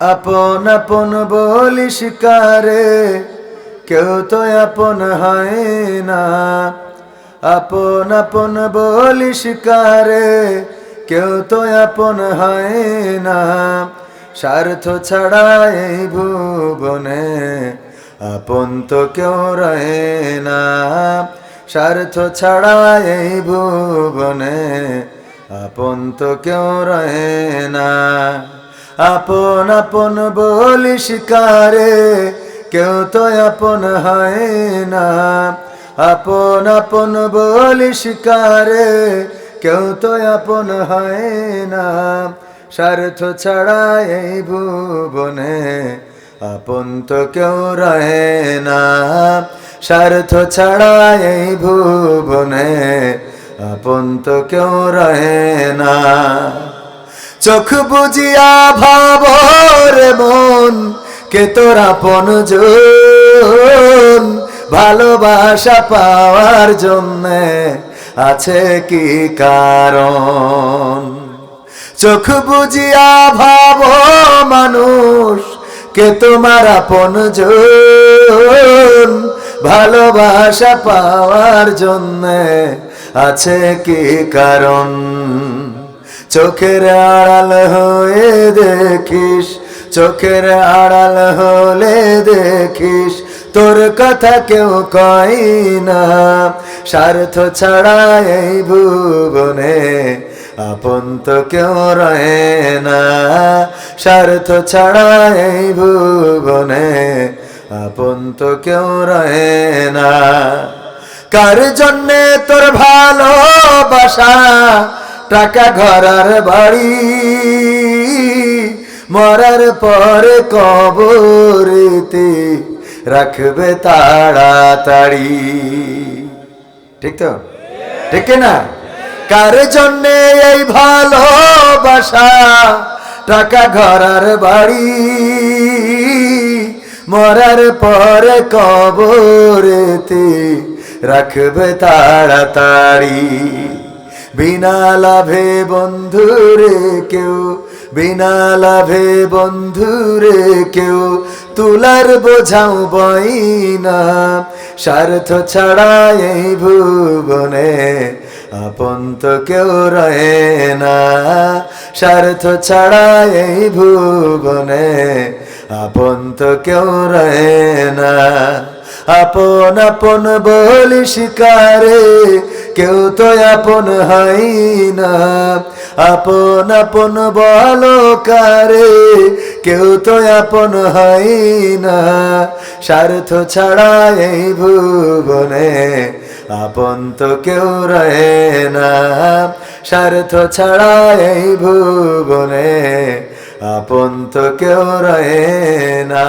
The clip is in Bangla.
আপন আপন বলি শিকারে কেউ তো আপন হয় না। আপন আপন বলি শিকারে কেউ তো আপন হয় না। স্বার্থ ছাড়া ভুবনে আপন তো কেউ রহে না। স্বার্থ ছাড়া এই ভুবনে আপন তো কেউ রহে না। আপন আপন বলি শিকারে কেউ তো আপন হয় না। আপন আপন বলি শিকারে কেউ তো আপন হয় না। স্বার্থ ছাড়া এই ভুবনে আপন তো কেউ রহে না। স্বার্থ ছাড়া এই ভুবনে আপন তো কেউ রহে না। চোখ বুঝিয়া ভাবর মন, কে তোরা পন ভালোবাসা পাওয়ার জন্য আছে কি কারণ? চোখ বুঝিয়া ভাব মানুষ, কে তোমার আপন ভালোবাসা পাওয়ার জন্য আছে কি কারণ? চোখের আড়াল হয়ে দেখিস, চোখের আড়াল হলে দেখিস, তোর কথা কেউ কয় না। স্বার্থ ছাড়া এই ভুবনে আপন তো কেউ রয়ে না। স্বার্থ ছাড়া এই ভুবনে আপন তো কেউ রয়ে না। কার জন্যে তোর ভালোবাসা টাকা ঘরার বাড়ি, মরার পরে কবরেতে রাখবে তাড়াতাড়ি। ঠিক তো? ঠিক না? কার জন্যে এই ভালোবাসা? টাকা ঘরার বাড়ি, মরার পরে কবরেতে রাখবে তাড়াতাড়ি। বিনা লাভে বন্ধুরে কেউ, বিনা লাভে বন্ধুরে কেউ, তুলার বোঝাও বই না স্বার্থ ছাড়া এই ভুবনে আপন তো কেউ রয়ে না স্বার্থ ছাড়া এই ভুবনে আপন তো কেউ রয়ে না আপন আপন বলি শিকারে কেউ তো আপন হয় না। আপন আপন বলো কারে, কেউ তো আপন হয় না। স্বার্থ ছাড়া এই ভুবনে আপন তো কেউ রহে না। স্বার্থ ছাড়া এই ভুবনে আপন তো কেউ রহে না।